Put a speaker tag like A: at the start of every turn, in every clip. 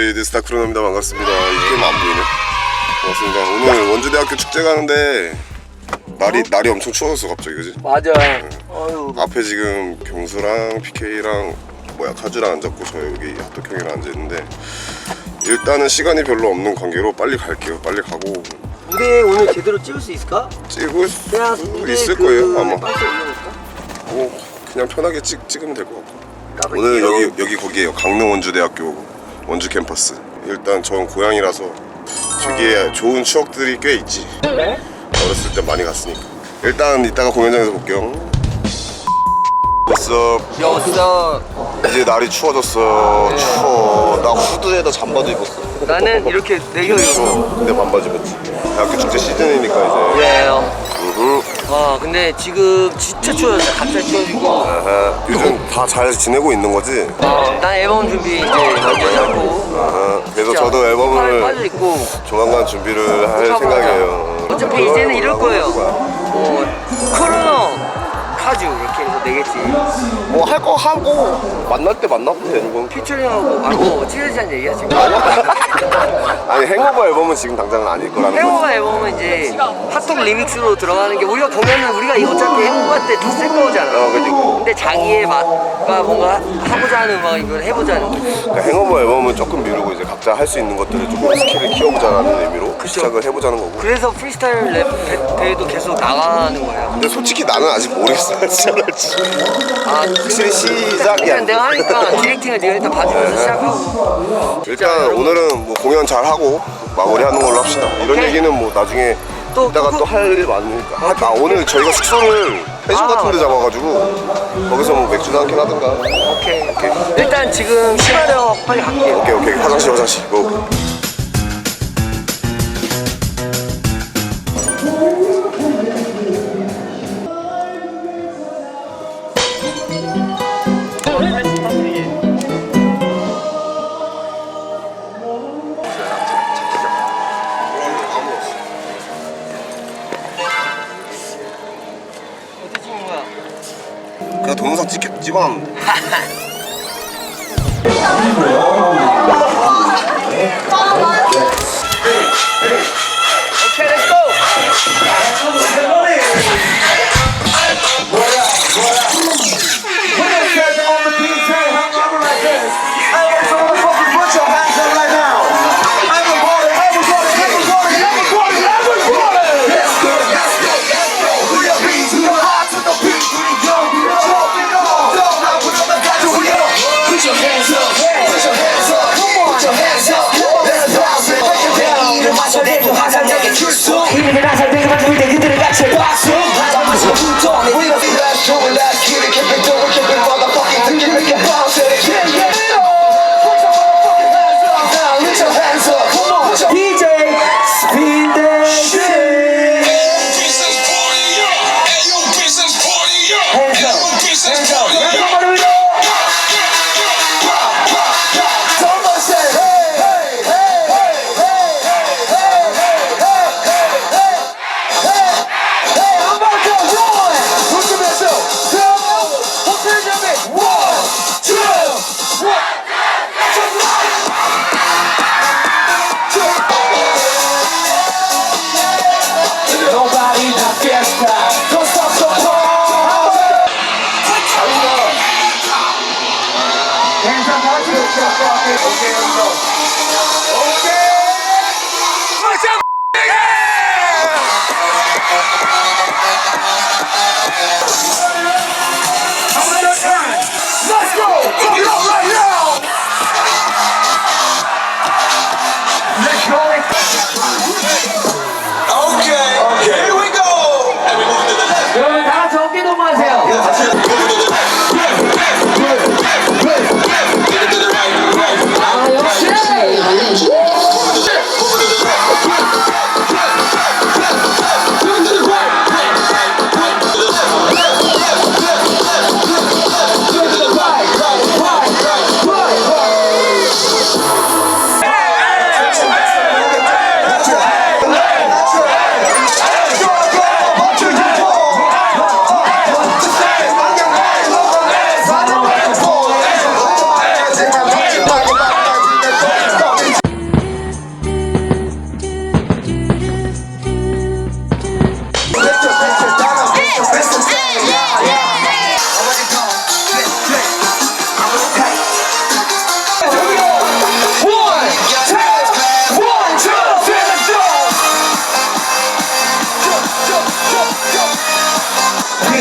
A: 안녕하세요 데스타 크로노입니다 반갑습니다 이 게임 안 보이네 반갑습니다 오늘 원주대학교 축제 가는데 날이 날이 엄청 추워졌어 갑자기 그지?
B: 맞아. 어휴.
A: 앞에 지금 경수랑 PK랑 뭐야 카즈랑 앉았고 저 여기 합덕형이랑 앉아있는데 일단은 시간이 별로 없는 관계로 빨리 갈게요 빨리 가고
B: 무대 오늘 제대로 찍을 수 있을까?
A: 찍을 수
B: 무대
A: 있을
B: 그
A: 거예요 아마
B: 박스 올려볼까?
A: 뭐 그냥 편하게 찍, 찍으면 될 것 같고. 오늘 여기 여기 거기에요 강릉 원주대학교 원주 캠퍼스. 일단 전 고향이라서 되게 좋은 추억들이 꽤 있지.
B: 네?
A: 어렸을 때 많이 갔으니까. 일단 이따가 공연장에서 볼게요. 벌써
B: 여기서
A: 이제 날이 추워졌어. 추워. 나 후드에다 잠바도 입었어.
B: 나는 이렇게 내겨 입어.
A: 추워. 근데 반바지 입었지. 대학교 축제 시즌이니까 이제.
B: 예요. 와 근데 지금 진짜 추워졌어. 갑자기 추워지고.
A: 아하. 요즘 다 잘 지내고 있는 거지?
B: 어, 난 앨범 준비 이제 완전히 하고.
A: 아하. 그래서
B: 진짜
A: 저도
B: 팔
A: 앨범을
B: 빠져 있고.
A: 조만간 준비를 할 생각이에요
B: 어차피 이제는 이럴 거예요. 뭐뭐 코로나 카주 이렇게 해서 내겠지.
A: 할거 하고 만날 때 만나면 되는 건
B: 피처링하고 말고 찌르자는 얘기야 지금.
A: 아니 행오버 앨범은 지금 당장은 아닐 거라는 거
B: 행오가 앨범은 이제 핫톡 리믹스로 들어가는 게 우리가 공연은 우리가 이거 어차피 행오가 때다쓸 거잖아.
A: 어, 그치.
B: 근데 자기의 맛과 뭔가 하고자 하는 음악 이걸 해보자는 거지.
A: 그러니까 행오버 앨범은 조금 미루고 이제 각자 할 수 있는 것들을 조금 스킬을 키워보자는 의미로 시작을 해보자는 거고
B: 그래서 프리스타일 랩 대- 대회도 계속 나가는 거예요.
A: 근데 솔직히 나는 아직 모르겠어 시작할지
B: 아,
A: 확실히 시작이야
B: 그냥 내가 하니까 디렉팅을 네가 일단 봐주면서 시작하고.
A: 일단
B: 여러분.
A: 오늘은 뭐 공연 잘 하고 마무리하는 걸로 합시다 이런
B: 오케이.
A: 얘기는 뭐 나중에
B: 또
A: 이따가
B: 그-
A: 또할일 많으니까 아, 아, 오늘 저희가 숙소를 펜션
B: 아,
A: 같은 데. 잡아가지고 거기서 뭐 맥주나 한캔 하든가
B: 오케이, 오케이. 일단 지금 시간을 빨리 갈게요.
A: 오케이 오케이 화장실 화장실 뭐
C: 違うん showing Okay, let's go.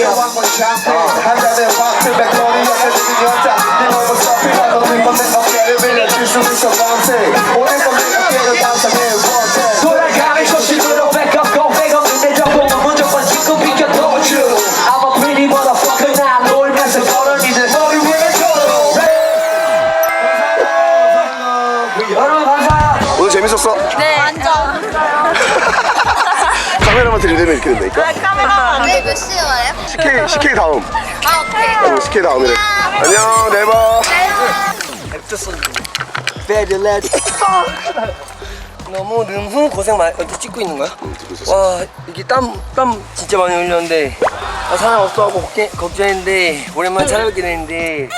C: 아. 한 잔에 와트 맥거리 옆에 드는 여자 네 몸을 서피가 너는 건내 어깨를 빌
A: 카메라만 들이대면 이렇게 된다니까?
D: 카메라. 네, 몇 시에 와요?
A: CK, CK 다음.
D: 아, 오케이.
A: 어, CK 다음이래. 안녕, 네버.
B: Lad. 너무 너무 고생 많이 이렇게 찍고 있는 거야?
A: 있었어.
B: 와 이게 땀 땀 진짜 많이 흘렸는데 아, 사람 없어 하고 걱정, 걱정했는데 오랜만에 찾아뵙게 됐는데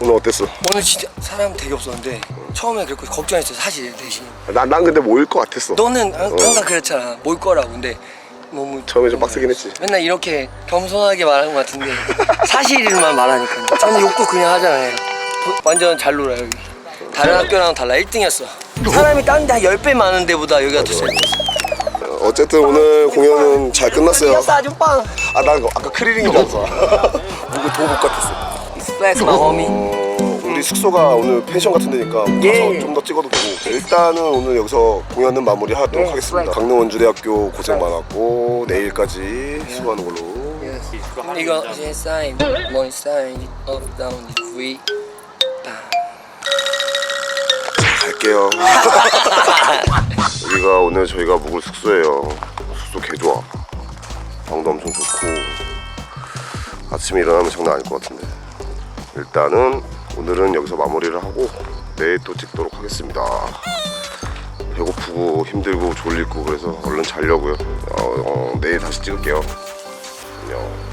A: 오늘 어땠어?
B: 오늘 진짜 사람 되게 없었는데 처음에 그렇고 걱정했어 사실 대신
A: 난, 난 근데 모일 것 같았어.
B: 너는 항- 항상 그랬잖아 모일 거라고 근데 너무
A: 처음에 좀 빡세긴 했지.
B: 맨날 이렇게 겸손하게 말하는 것 같은데 사실만 말하니까 저는 욕도 그냥 하잖아요 부- 완전 잘 놀아요 여기 다른 학교랑 달라 1등이었어 사람이 딴 데 한 10배 많은 데보다 여기가 더 세.
A: 어, 어쨌든 오늘 공연은 잘 끝났어요.
B: 아주 빵
A: 아, 난 아까 크리링인 줄 알았어. 뭔가 도복 같았어.
B: 플렉스 마홈이
A: 숙소가 오늘 펜션 같은 데니까 가서
B: 예.
A: 좀 더 찍어도 되고. 일단은 오늘 여기서 공연은 마무리하도록
B: 네,
A: 하겠습니다.
B: right.
A: 강릉 원주대학교 고생 많았고 내일까지 수고하는 걸로.
B: 이거 이제 사인 머니 사인 업 다운 V
A: 갈게요. 여기가 오늘 저희가 묵을 숙소예요. 숙소 개 좋아 방도 엄청 좋고. 아침에 일어나면 장난 아닐 것 같은데. 일단은 오늘은 여기서 마무리를 하고 내일 또 찍도록 하겠습니다. 배고프고 힘들고 졸리고 그래서 얼른 자려고요. 어, 어, 내일 다시 찍을게요. 안녕